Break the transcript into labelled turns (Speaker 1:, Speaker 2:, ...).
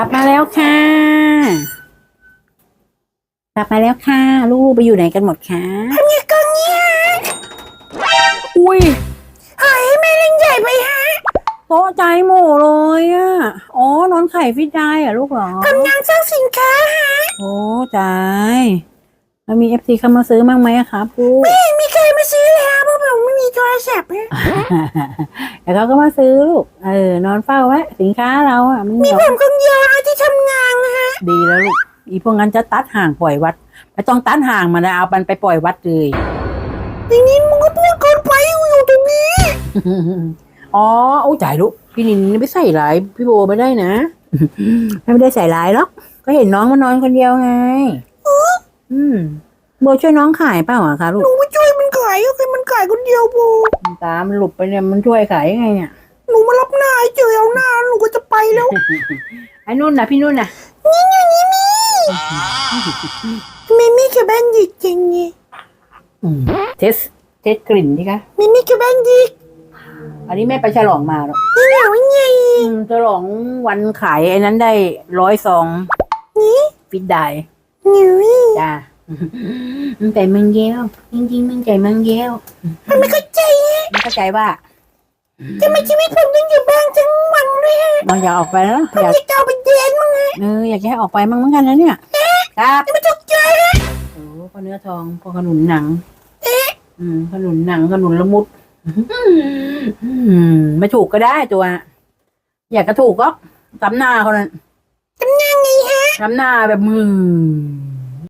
Speaker 1: ลับมาแล้วค่ะ กลับมาแล้วค่ะ ลูกๆไปอยู่ไหนกันหมดคะทำยังกองเนี่ยอุ้ย
Speaker 2: หายแม่เล่นใหญ่ไปฮะ
Speaker 1: โต๊ะใจหมูเลยอะอ๋อนอนไข่ฟิตได้เหรอะลูกเหรอ
Speaker 2: กำลังสร้างสินค้าฮะ
Speaker 1: โอ้ใจแล้วมีเอฟซีเข้ามาซื้อบ้างไหมอะครับลูก
Speaker 2: ไม่เห็นมีใครมาซื้อเลยฮะเพราะผมไม่มีโทรศัพท์ฮะ
Speaker 1: แต่เขาก็มาซื้อลูกเออนอนเฝ้าไว้สินค้าเราอะมัน
Speaker 2: มี
Speaker 1: เดี๋ยว
Speaker 2: ผมคน เดียวฮะที่ทำงานนะฮะ
Speaker 1: ดีแล้วลูก อีพวกนั้นจะตัดห่างปล่อยวัดไม่ต้องตัดห่างมันนะเอามันไปปล่อยวัดเลย
Speaker 2: อย่างนี้มึงก็พูดเกินไปอยู่ตรงนี้
Speaker 1: อ๋อโอ้จ่ายลูกพี่นินไม่ใส่ร้ายพี่โบไม่ได้นะไม่ได้ใส่ร้ายหรอกก็เห็นน้องมานอนคนเดียวไงอืมโบช่วยน้องขายเปล่าอะคะลู
Speaker 2: ห
Speaker 1: ก
Speaker 2: นูไม่ช่วยมันขายก็คือมันขายคนเดียวโบ
Speaker 1: ตามันหลุดไปเนี่ยมันช่วยขายยังไงเนี่ย
Speaker 2: หนูมารับหน้าให้เจอ ไปแล้ว
Speaker 1: ไอ้นุ่นนะพี่นุ่นนะ
Speaker 2: นี่นี่นี่มีมิมี่กับแบนดิกจริงไง
Speaker 1: อืมเทสเทสกลิ่นดิคะ
Speaker 2: มิมี่กับแบนดิก
Speaker 1: อันนี้แม่ไปฉลองมาหรอก
Speaker 2: นี่เหงาไง
Speaker 1: อืมฉลองวันขายไอ้นั้นได้ร้อยซอง
Speaker 2: นี่
Speaker 1: ปิดได้
Speaker 2: หนูนี่
Speaker 1: จ้ามันใจมังเย้วจริงๆมันใจมังเย้ว
Speaker 2: มันไม่เข้าใจฮะ
Speaker 1: มันเข้าใจว่า
Speaker 2: ทำไมชีวิตผมต้องอยู่บ้านทั้งวันเลยฮะ
Speaker 1: มันอยากออกไปแล้ว
Speaker 2: ผม
Speaker 1: อยาก
Speaker 2: จะเอาไปเย็นมั้งฮะ
Speaker 1: เอออยากจะให้ออกไปมั่งเหมือนกันนะเนี่ยครับ
Speaker 2: จะไม่ตกใจฮะ
Speaker 1: โอ้พอเนื้อทองพอขนุนหนังอืมขนุนหนังขนุนละมุดอืมไม่ถูกก็ได้ตัว อยากก็ถูกก็ตำหน้าเขานั้น
Speaker 2: ทำงานไงฮะ
Speaker 1: ตำหน้าแบบมือ